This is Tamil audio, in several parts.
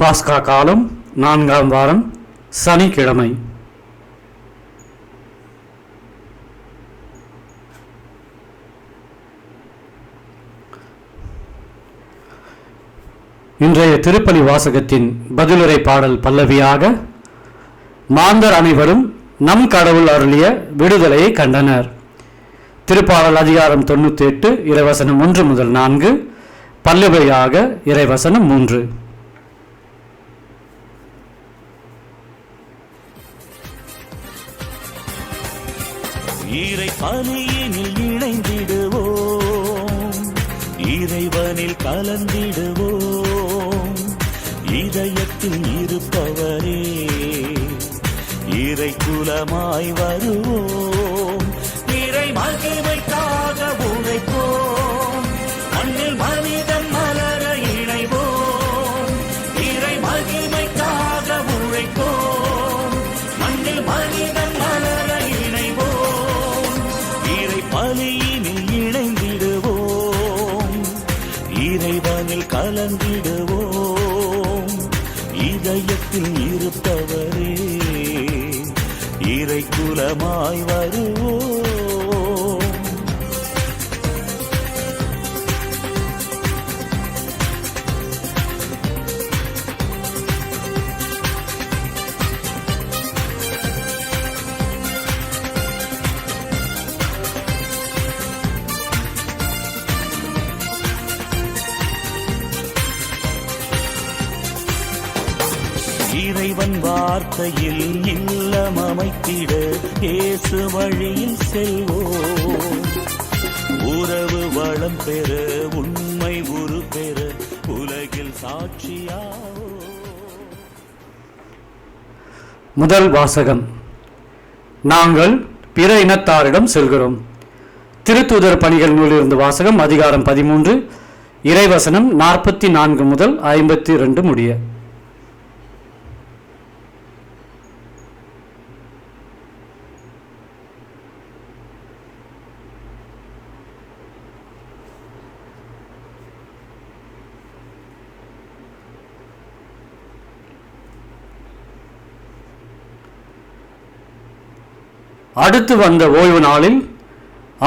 பாஸ்கா காலம் நான்காம் வாரம் சனிக்கிழமை. இன்றைய திருப்பலி வாசகத்தின் பதிலுரை பாடல் பல்லவியாக மாந்தர் அனைவரும் நம் கடவுள் அருளிய விடுதலையை கண்டனர். திருப்பாடல் அதிகாரம் தொண்ணூற்றி எட்டு இறைவசனம் ஒன்று முதல் நான்கு பல்லவியாக இறைவசனம் மூன்று. இறை பலியினில் இணைந்திடுவோம். இறைவனில் கலந்திடுவோம். இதயத்தில் இருப்பவரே இறை குலமாய் வருவோம். இறை மகிமைக்காக உழைப்போம். குலமாய் வருவோம். இறைவன் வார்த்தையில் இல்லம் அமைத்திட இயேசு வழியில் செல்வோம். உறவு வளம் பெற உண்மை உரு பெற உலகில் சாட்சியா முதல் வாசகம். நாங்கள் பிற இனத்தாரிடம் செல்கிறோம். திருத்தூதர் பணிகள் நூலிருந்து வாசகம் அதிகாரம் பதிமூன்று இறைவசனம் நாற்பத்தி நான்கு முதல் ஐம்பத்தி ரெண்டு முடிய. அடுத்து வந்த ஓய்வு நாளில்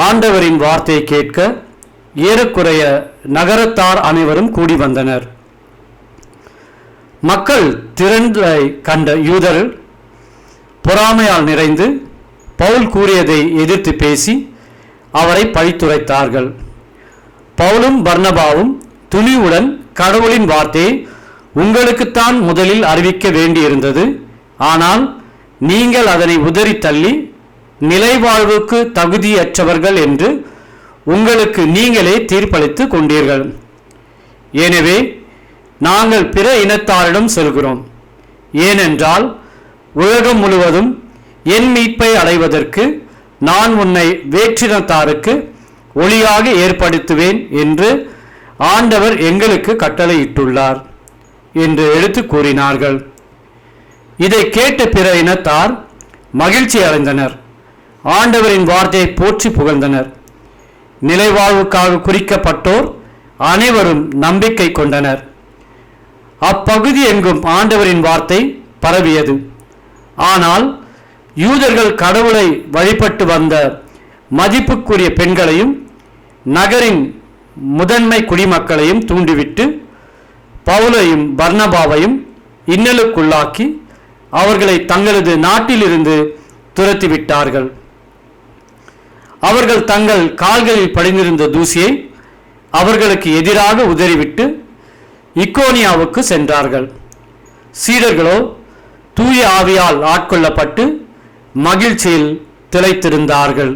ஆண்டவரின் வார்த்தையை கேட்க ஏறக்குறைய நகரத்தார் அனைவரும் கூடி வந்தனர். மக்கள் திரண்டை கண்ட யூதர் பொறாமையால் நிறைந்து பவுல் கூறியதை எதிர்த்து பேசி அவரை பழித்துரைத்தார்கள். பவுலும் பர்ணபாவும் துணிவுடன் கடவுளின் வார்த்தையை உங்களுக்குத்தான் முதலில் அறிவிக்க வேண்டியிருந்தது. ஆனால் நீங்கள் அதனை உதறி தள்ளி நிலைவாழ்வுக்கு தகுதியற்றவர்கள் என்று உங்களுக்கு நீங்களே தீர்ப்பளித்துக் கொண்டீர்கள். எனவே நாங்கள் பிற இனத்தாரிடம் செல்கிறோம். ஏனென்றால் உலகம் முழுவதும் என் மீட்பை அடைவதற்கு நான் உன்னை வேற்றினத்தாருக்கு ஒளியாக ஏற்படுத்துவேன் என்று ஆண்டவர் எங்களுக்கு கட்டளையிட்டுள்ளார் என்று எடுத்து கூறினார்கள். இதை கேட்ட பிற இனத்தார் மகிழ்ச்சி அடைந்தனர் ஆண்டவரின் வார்த்தையை போற்றி புகழ்ந்தனர். நிலைவாழ்வுக்காக குறிக்கப்பட்டோர் அனைவரும் நம்பிக்கை கொண்டனர். அப்பகுதி எங்கும் ஆண்டவரின் வார்த்தை பரவியது. ஆனால் யூதர்கள் கடவுளை வழிபட்டு வந்த மதிப்புக்குரிய பெண்களையும் நகரின் முதன்மை குடிமக்களையும் தூண்டிவிட்டு பவுலையும் பர்ணபாவையும் இன்னலுக்குள்ளாக்கி அவர்களை தங்களது நாட்டிலிருந்து துரத்திவிட்டார்கள். அவர்கள் தங்கள் கால்களில் படிந்திருந்த தூசியை அவர்களுக்கு எதிராக உதறிவிட்டு இக்கோனியாவுக்கு சென்றார்கள். சீடர்களோ தூய ஆவியால் ஆட்கொள்ளப்பட்டு மகிழ்ச்சியில் திளைத்திருந்தார்கள்.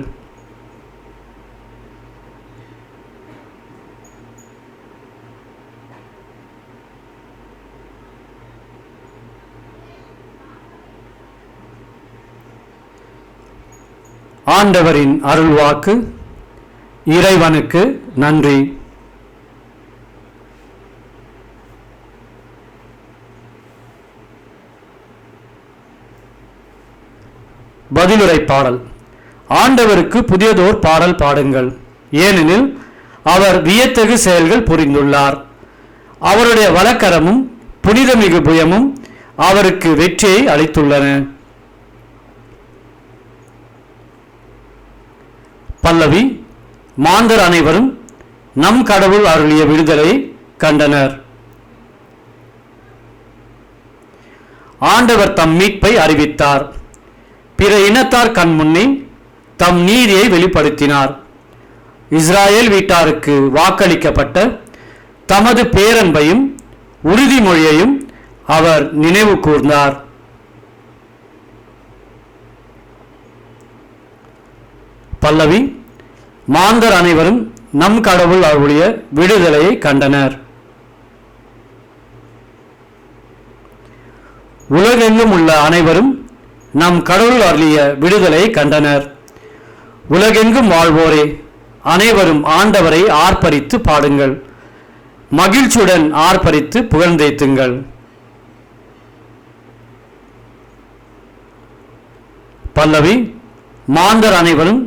ஆண்டவரின் அருள்வாக்கு இறைவனுக்கு நன்றி. பதிலுரை பாடல். ஆண்டவருக்கு புதியதோர் பாடல் பாடுங்கள். ஏனெனில் அவர் வியத்தகு செயல்கள் புரிந்துள்ளார். அவருடைய வழக்கரமும் புனிதமிகு புயமும் அவருக்கு வெற்றியை அளித்துள்ளன. பல்லவி மாந்தர் அனைவரும் நம் கடவுள் அருளிய விடுதலை கண்டனர். ஆண்டவர் தம் மீட்பை அறிவித்தார். பிற இனத்தார் கண் முன்னே தம் நீதியை வெளிப்படுத்தினார். இஸ்ராயேல் வீட்டாருக்கு வாக்களிக்கப்பட்ட தமது பேரன்பையும் உறுதிமொழியையும் அவர் நினைவு கூர்ந்தார். பல்லவி மாந்தர் அனைவரும் நம் கடவுள் அவருடைய விடுதலையை கண்டனர். உலகெங்கும் உள்ள அனைவரும் நம் கடவுள் அருளிய விடுதலையை கண்டனர். உலகெங்கும் வாழ்வோரே அனைவரும் ஆண்டவரை ஆர்ப்பரித்து பாடுங்கள். மகிழ்ச்சியுடன் ஆர்ப்பரித்து புகழ்ந்தேத்துங்கள். பல்லவி மாந்தர் அனைவரும்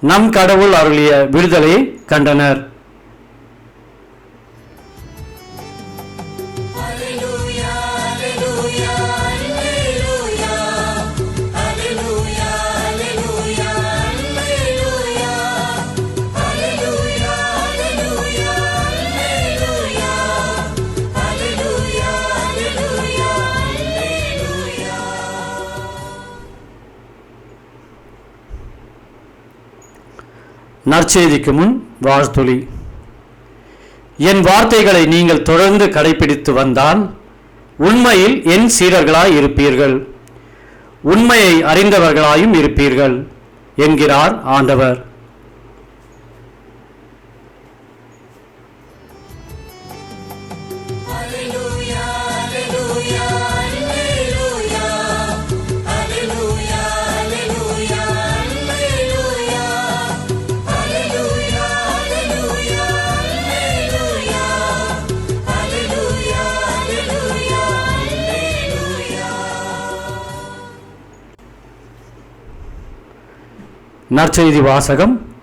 நம் கடவுள் அருளிய விடுதலையை கண்டனர். நற்செய்திக்கு முன் வாழ்த்துளி. என் வார்த்தைகளை நீங்கள் தொடர்ந்து கடைபிடித்து வந்தால் உண்மையில் என் சீரர்களாய் இருப்பீர்கள். உண்மையை அறிந்தவர்களாயும் இருப்பீர்கள் என்கிறார் ஆண்டவர். நற்செய்தி வாசகம்.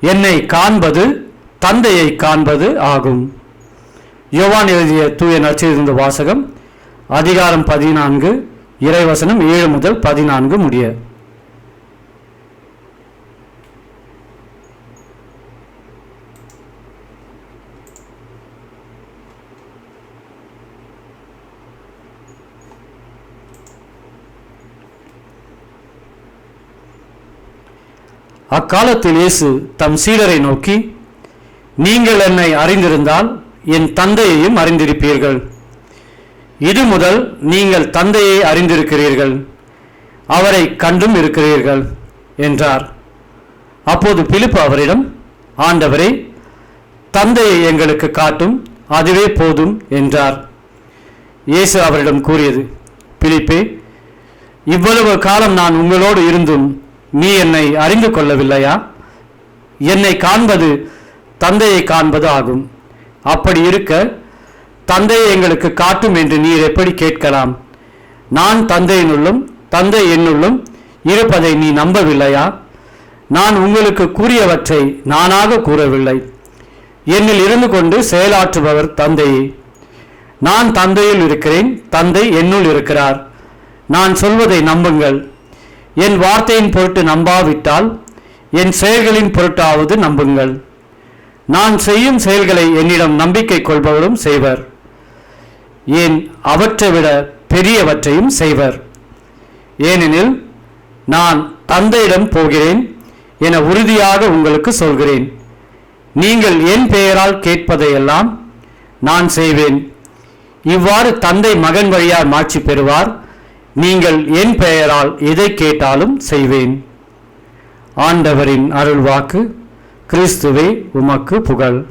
என்னை காண்பது தந்தையை காண்பது ஆகும். யோவான் எழுதிய தூய நற்செய்தி வாசகம் அதிகாரம் பதினான்கு இறைவசனம் ஏழு முதல் பதினான்கு முடிய. அக்காலத்தில் இயேசு தம் சீடரை நோக்கி நீங்கள் என்னை அறிந்திருந்தால் என் தந்தையையும் அறிந்திருப்பீர்கள். இது முதல் நீங்கள் தந்தையை அறிந்திருக்கிறீர்கள். அவரை கண்டும் இருக்கிறீர்கள் என்றார். அப்போது பிலிப்பு அவரிடம் ஆண்டவரே தந்தையை எங்களுக்கு காட்டும் அதுவே போதும் என்றார். இயேசு அவரிடம் கூறியது பிலிப்பே இவ்வளவு காலம் நான் உங்களோடு இருந்தும் நீ என்னை அறிந்து கொள்ளவில்லையா? என்னை காண்பது தந்தையை காண்பது ஆகும். அப்படி இருக்க தந்தையை எங்களுக்கு காட்டும் என்று நீர் எப்படி கேட்கலாம்? நான் தந்தையினுள்ளும் தந்தை என்னுள்ளும் இருப்பதை நீ நம்பவில்லையா? நான் உங்களுக்கு கூறியவற்றை நானாக கூறவில்லை. என்னில் இருந்து கொண்டு செயலாற்றுபவர் தந்தையே. நான் தந்தையில் இருக்கிறேன் தந்தை என்னுள் இருக்கிறார். நான் சொல்வதை நம்புங்கள். என் வார்த்தையின் பொருட்டு நம்பாவிட்டால் என் செயல்களின் பொருட்டாவது நம்புங்கள். நான் செய்யும் செயல்களை என்னிடம் நம்பிக்கை கொள்பவரும் செய்வர். ஏன் அவற்றை விட பெரியவற்றையும் செய்வர். ஏனெனில் நான் தந்தையிடம் போகிறேன் என உறுதியாக உங்களுக்கு சொல்கிறேன். நீங்கள் என் பெயரால் கேட்பதையெல்லாம் நான் செய்வேன். இவ்வாறு தந்தை மகன் வழியார் மாட்சி பெறுவார். நீங்கள் என் பெயரால் எதை கேட்டாலும் செய்வேன். ஆண்டவரின் அருள்வாக்கு கிறிஸ்துவே உமக்கு புகழ்.